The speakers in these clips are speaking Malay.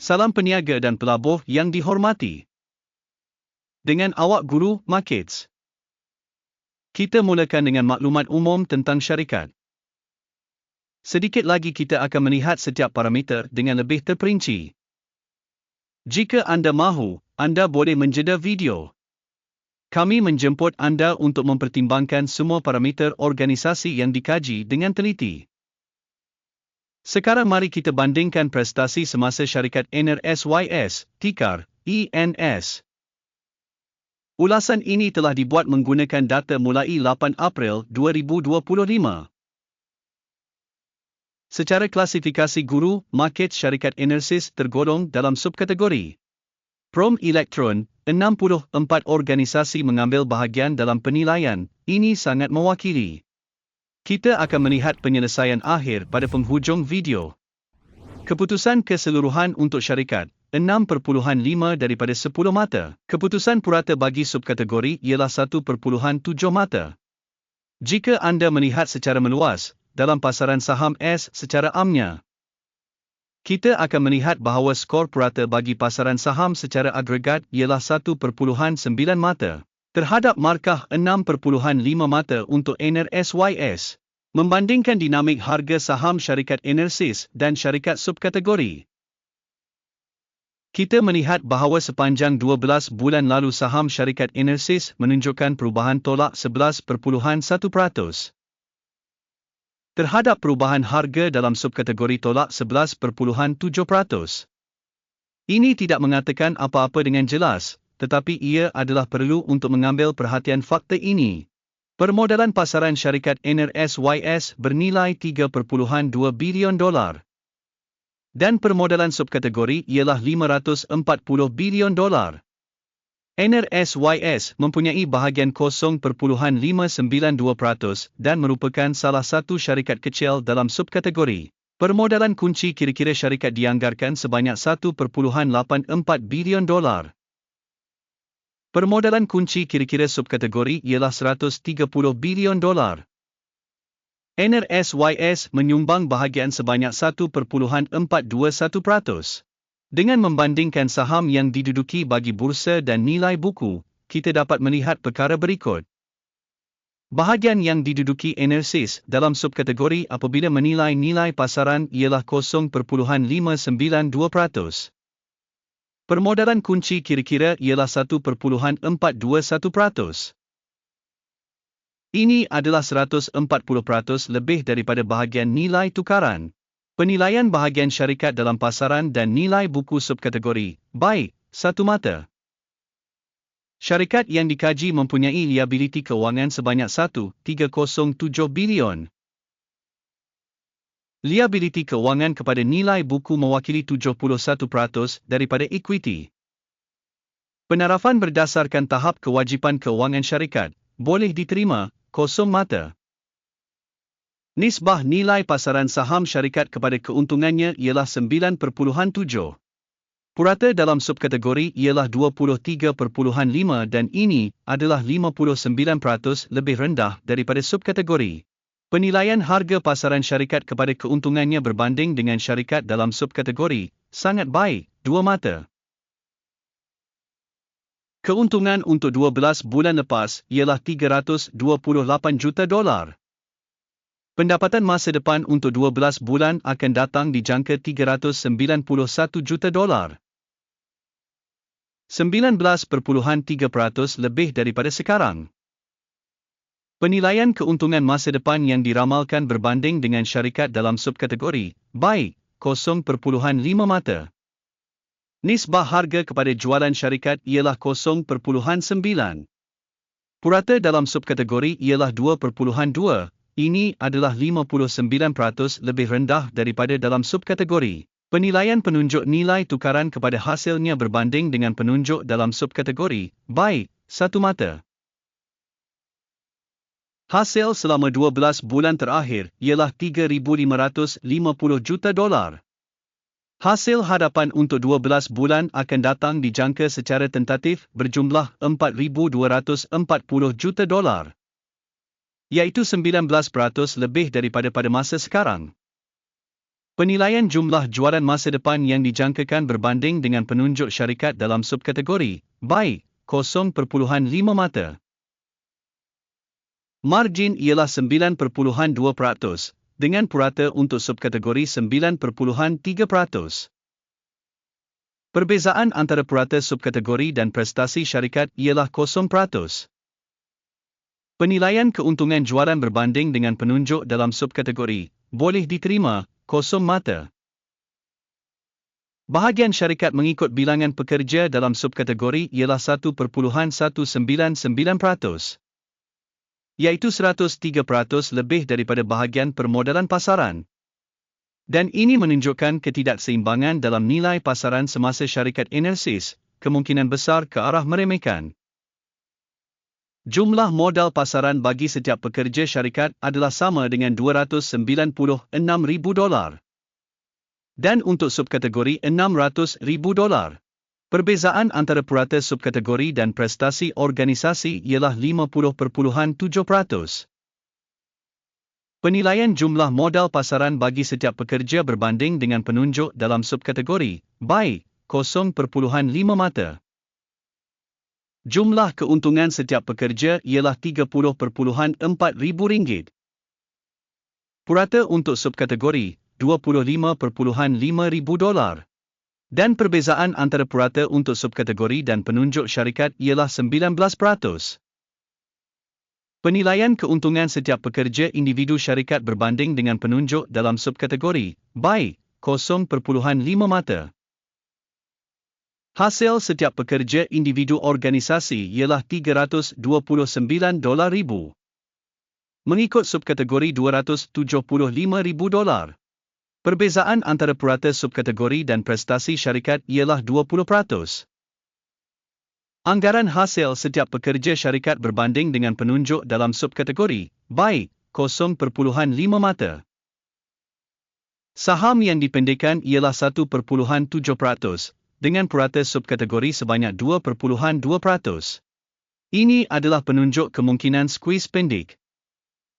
Salam peniaga dan pelabuh yang dihormati. Dengan awak guru Markets. Kita mulakan dengan maklumat umum tentang syarikat. Sedikit lagi kita akan melihat setiap parameter dengan lebih terperinci. Jika anda mahu, anda boleh menjeda video. Kami menjemput anda untuk mempertimbangkan semua parameter organisasi yang dikaji dengan teliti. Sekarang mari kita bandingkan prestasi semasa syarikat NRSYS, tikar, ENS. Ulasan ini telah dibuat menggunakan data mulai 8 April 2025. Secara klasifikasi guru, market syarikat Enersys tergolong dalam subkategori. Prom Elektron, 64 organisasi mengambil bahagian dalam penilaian, ini sangat mewakili. Kita akan melihat penyelesaian akhir pada penghujung video. Keputusan keseluruhan untuk syarikat, 6.5 daripada 10 mata. Keputusan purata bagi subkategori ialah 1.7 mata. Jika anda melihat secara meluas, dalam pasaran saham S secara amnya, kita akan melihat bahawa skor purata bagi pasaran saham secara agregat ialah 1.9 mata terhadap markah 6.5 mata untuk NRSYS. Membandingkan dinamik harga saham syarikat Enersys dan syarikat subkategori. Kita melihat bahawa sepanjang 12 bulan lalu saham syarikat Enersys menunjukkan perubahan tolak 11.1%. Terhadap perubahan harga dalam subkategori tolak 11.7%. Ini tidak mengatakan apa-apa dengan jelas, tetapi ia adalah perlu untuk mengambil perhatian fakta ini. Permodalan pasaran syarikat NRSYS bernilai 3.2 bilion dolar. Dan permodalan subkategori ialah 540 bilion dolar. NRSYS mempunyai bahagian 0.592% dan merupakan salah satu syarikat kecil dalam subkategori. Permodalan kunci kira-kira syarikat dianggarkan sebanyak 1.84 bilion dolar. Permodalan kunci kira-kira subkategori ialah 130 bilion dolar. NRSYS menyumbang bahagian sebanyak 1.421%. Dengan membandingkan saham yang diduduki bagi bursa dan nilai buku, kita dapat melihat perkara berikut. Bahagian yang diduduki Enersys dalam subkategori apabila menilai nilai pasaran ialah 0.592%. Permodalan kunci kira-kira ialah 1.421%. Ini adalah 140% lebih daripada bahagian nilai tukaran. Penilaian bahagian syarikat dalam pasaran dan nilai buku subkategori, baik, satu mata. Syarikat yang dikaji mempunyai liabiliti kewangan sebanyak 1.307 bilion. Liability kewangan kepada nilai buku mewakili 71% daripada equity. Penarafan berdasarkan tahap kewajipan kewangan syarikat boleh diterima kosong mata. Nisbah nilai pasaran saham syarikat kepada keuntungannya ialah 9.7. Purata dalam subkategori ialah 23.5 dan ini adalah 59% lebih rendah daripada subkategori. Penilaian harga pasaran syarikat kepada keuntungannya berbanding dengan syarikat dalam subkategori sangat baik, dua mata. Keuntungan untuk 12 bulan lepas ialah 328 juta dolar. Pendapatan masa depan untuk 12 bulan akan datang dijangka 391 juta dolar. 19.3% lebih daripada sekarang. Penilaian keuntungan masa depan yang diramalkan berbanding dengan syarikat dalam subkategori, baik, 0.5 mata. Nisbah harga kepada jualan syarikat ialah 0.9. Purata dalam subkategori ialah 2.2, ini adalah 59% lebih rendah daripada dalam subkategori. Penilaian penunjuk nilai tukaran kepada hasilnya berbanding dengan penunjuk dalam subkategori, baik, satu mata. Hasil selama 12 bulan terakhir ialah 3,550 juta dolar. Hasil hadapan untuk 12 bulan akan datang dijangka secara tentatif berjumlah 4,240 juta dolar. Iaitu 19% lebih daripada pada masa sekarang. Penilaian jumlah jualan masa depan yang dijangkakan berbanding dengan penunjuk syarikat dalam subkategori, baik, 0.5 mata. Margin ialah 9.2%, dengan purata untuk subkategori 9.3%. Perbezaan antara purata subkategori dan prestasi syarikat ialah 0%. Penilaian keuntungan jualan berbanding dengan penunjuk dalam subkategori boleh diterima kosong mata. Bahagian syarikat mengikut bilangan pekerja dalam subkategori ialah 1.199%, iaitu 103% lebih daripada bahagian permodalan pasaran. Dan ini menunjukkan ketidakseimbangan dalam nilai pasaran semasa syarikat Enersis, kemungkinan besar ke arah meremehkan. Jumlah modal pasaran bagi setiap pekerja syarikat adalah sama dengan 296,000 dolar. Dan untuk subkategori 600,000 dolar. Perbezaan antara purata subkategori dan prestasi organisasi ialah 50.7%. Penilaian jumlah modal pasaran bagi setiap pekerja berbanding dengan penunjuk dalam subkategori, baik, 0.5 mata. Jumlah keuntungan setiap pekerja ialah RM30.4,000. Purata untuk subkategori $25.5,000. Dan perbezaan antara purata untuk subkategori dan penunjuk syarikat ialah 19%. Penilaian keuntungan setiap pekerja individu syarikat berbanding dengan penunjuk dalam subkategori, baik, 0.5 mata. Hasil setiap pekerja individu organisasi ialah 329 dolar ribu. Mengikut subkategori 275 ribu dolar. Perbezaan antara purata subkategori dan prestasi syarikat ialah 20%. Anggaran hasil setiap pekerja syarikat berbanding dengan penunjuk dalam subkategori, baik, 0.5 mata. Saham yang dipendekan ialah 1.7%, dengan purata subkategori sebanyak 2.2%. Ini adalah penunjuk kemungkinan squeeze pendek.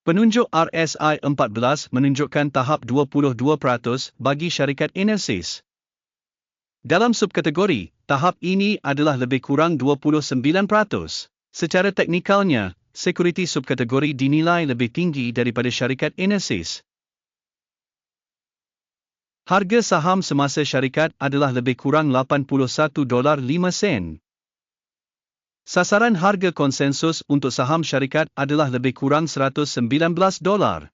Penunjuk RSI 14 menunjukkan tahap 22% bagi syarikat Enersis. Dalam subkategori, tahap ini adalah lebih kurang 29%. Secara teknikalnya, sekuriti subkategori dinilai lebih tinggi daripada syarikat Enersis. Harga saham semasa syarikat adalah lebih kurang 81 dolar 5 sen. Sasaran harga konsensus untuk saham syarikat adalah lebih kurang 119 dolar.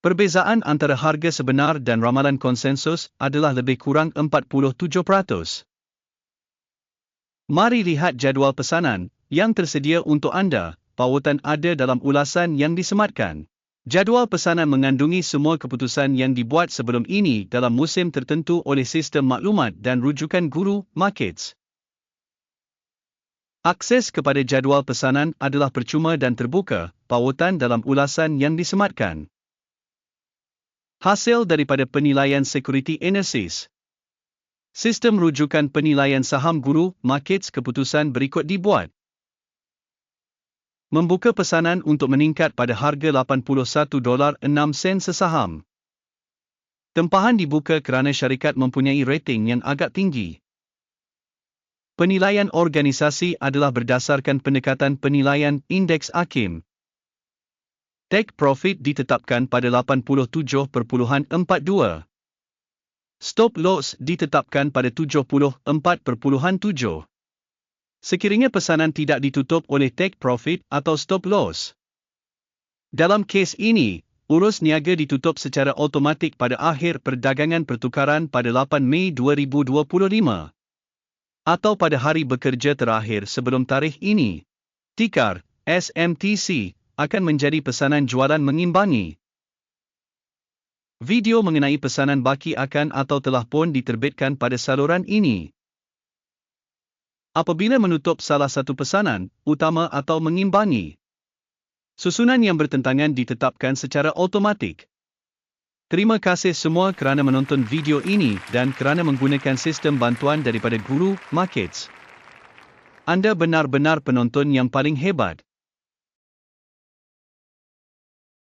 Perbezaan antara harga sebenar dan ramalan konsensus adalah lebih kurang 47%. Mari lihat jadual pesanan yang tersedia untuk anda. Pautan ada dalam ulasan yang disematkan. Jadual pesanan mengandungi semua keputusan yang dibuat sebelum ini dalam musim tertentu oleh sistem maklumat dan rujukan guru markets. Akses kepada jadual pesanan adalah percuma dan terbuka, pautan dalam ulasan yang disematkan. Hasil daripada penilaian Security Analysis Sistem rujukan penilaian saham guru markets keputusan berikut dibuat membuka pesanan untuk meningkat pada harga 81 dolar 6 sen sesaham. Tempahan dibuka kerana syarikat mempunyai rating yang agak tinggi. Penilaian organisasi adalah berdasarkan pendekatan penilaian indeks AKIM. Take profit ditetapkan pada 87.42. Stop loss ditetapkan pada 74.7. Sekiranya pesanan tidak ditutup oleh take profit atau stop loss. Dalam kes ini, urus niaga ditutup secara automatik pada akhir perdagangan pertukaran pada 8 Mei 2025 atau pada hari bekerja terakhir sebelum tarikh ini. Tikar SMTC akan menjadi pesanan jualan mengimbangi. Video mengenai pesanan baki akan atau telah pun diterbitkan pada saluran ini apabila menutup salah satu pesanan, utama atau mengimbangi. Susunan yang bertentangan ditetapkan secara automatik. Terima kasih semua kerana menonton video ini dan kerana menggunakan sistem bantuan daripada Guru Markets. Anda benar-benar penonton yang paling hebat.